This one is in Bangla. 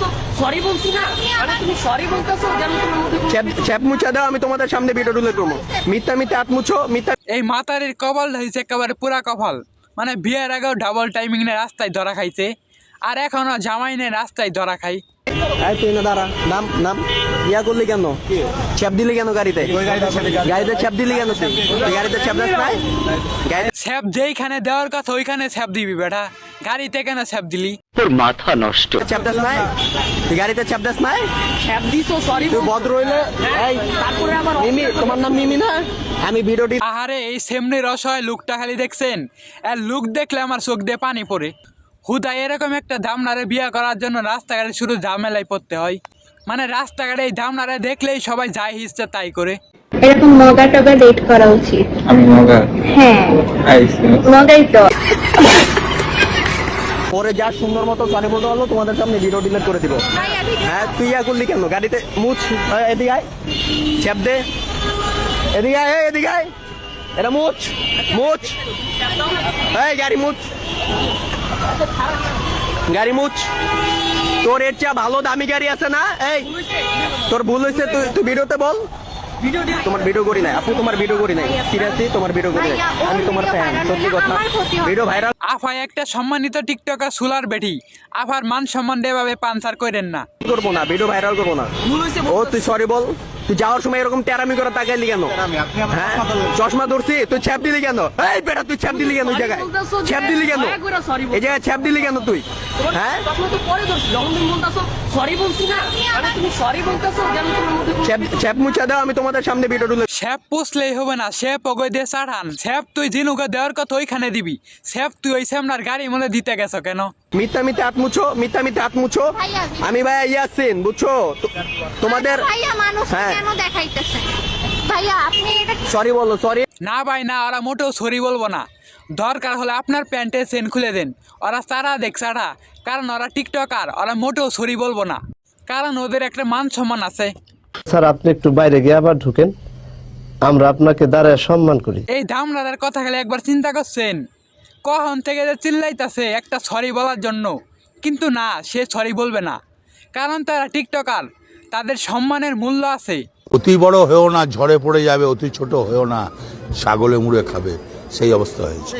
বলতাছো? সরি বলছি না আরে তুমি সরি বলতাছো? যেন তোমার মধ্যে চ্যাপ চ্যাপ মুছা দাও আমি তোমাদের সামনে ভিডিও তুলে করব মিথ্যা মিথ্যা হাত মুছো মিথ্যা এই মাতারির কপাল হয়েছে একেবারে পুরা কপাল। মানে বিয়ের আগেও ডাবল টাইমিং রাস্তায় ধরা খাইছে। আর এখনও জামাই নিয়ে রাস্তায় ধরা খাই। এই তুই না দাঁড়া নাম নাম ইয়া করলি কেন? চ্যাপ দিলি কেন গাড়িতে? গাড়িতে দিলি কেন দাস নাই? যেইখানে দেওয়ার কথা ওইখানে স্যাপ দিবি বেটা। গাড়িতে কেন দিলি? চ্যাপ দাস নাই? তুই গাড়িতে চ্যাপ দাস নাই? ছ্যাপ দিছো সরি তুই ভদ্র হইলে এই তারপরে আবার মিমি তোমার নাম মিমি না? আমি ভিডিওটি আহারে এই সেমনির অসহায় লুকটা খালি দেখছেন? আর লুক দেখলে আমার চোখ দিয়ে পানি পড়ে। হুদা এরকম একটা ধামনারে বিয়ে করার জন্য রাস্তাঘাটে শুধু ঝামেলায় পড়তে হয়। মানে রাস্তাঘাটে এই ধামনারে দেখলেই সবাই যাই হিসছে তাই করে। এরকম মগা টগা ডেট করা উচিত। আমি মগা? হ্যাঁ। মগাই তো। পরে যা সুন্দর মতো সরি বলতে পারল তোমাদের সামনে ভিডিও ডিলিট করে দিব। হ্যাঁ তুই ইয়া করলি কেন? গাড়িতে মুছ। এদিকে আয়। দে। এদিকে আয় এদিকে আয়। এটা মুছ। মুছ। এই গাড়ি মুছ। গাড়ি মুছ। তোর এর চেয়ে ভালো দামি গাড়ি আছে না? এই তোর ভুল হয়েছে তুই তুই ভিডিওতে বল। তোমার ভিডিও করি নাই। আপু তোমার ভিডিও করি নাই। সিরিয়াসলি তোমার ভিডিও করি নাই। আমি তোমার ফ্যান সত্যি কথা। ভিডিও ভাইরাল আফায় একটা সম্মানিত টিকটকার সুলার বেটি। আফার মান সম্মান দেভাবে পানসার করেন না। করব না ভিডিও ভাইরাল করব না। ও তুই সরি বল। তুই যাওয়ার সময় এরকম টেরামি করে তাকাইলি কেন? হ্যাঁ? চশমা ধরছি তুই ছ্যাপ দিলি কেন? এই বেটা তুই ছ্যাপ দিলি কেন ওই জায়গায়? ছ্যাপ দিলি কেন? এই জায়গায় ছ্যাপ দিলি কেন তুই? হ্যাঁ? তখন তো পরে ধরছি যখন তুমি বলতাছো সরি বলছি না আরে তুমি সরি বলতাছো যেন তোমার মধ্যে কোনো- ছ্যাপ ছ্যাপ মুছা দাও আমি তোমাদের সামনে ভিডিও তুলে স্যাপ পুষলেই হবে না ওগো দিয়ে তুই জিনুকে দেওয়ার কথা ওইখানে দিবি। তুই ওই স্যামনার গাড়ি মনে দিতে গেছো কেন? মিথ্যা মিথ্যা হাত মুছো মিথ্যা মিথ্যা হাত মুছো। আমি ভাই ইয়াসিন বুঝছ? তোমাদের হ্যাঁ। কেন দেখাইতেছে ভাইয়া আপনি এটা সরি বলো সরি না ভাই না ওরা মোটেও সরি বলব না। দরকার হলে আপনার প্যান্টের চেন খুলে দেন। ওরা চারা দেখ চারা কারণ ওরা টিকটকার ওরা মোটেও সরি বলব না। কারণ ওদের একটা মান সম্মান আছে। স্যার আপনি একটু বাইরে গিয়ে আবার ঢুকেন। আমরা আপনাকে দাঁড়ায় সম্মান করি। এই ধামরাদের কথা খালি একবার চিন্তা করছেন? কখন থেকে যে চিল্লাইতাছে একটা সরি বলার জন্য। কিন্তু না সে সরি বলবে না। কারণ তারা টিকটকার তাদের সম্মানের মূল্য আছে। অতি বড় হয়েও না, ঝড়ে পড়ে যাবে, অতি ছোট হয়েও না ছাগলে মুড়ে খাবে, সেই অবস্থা হয়েছে।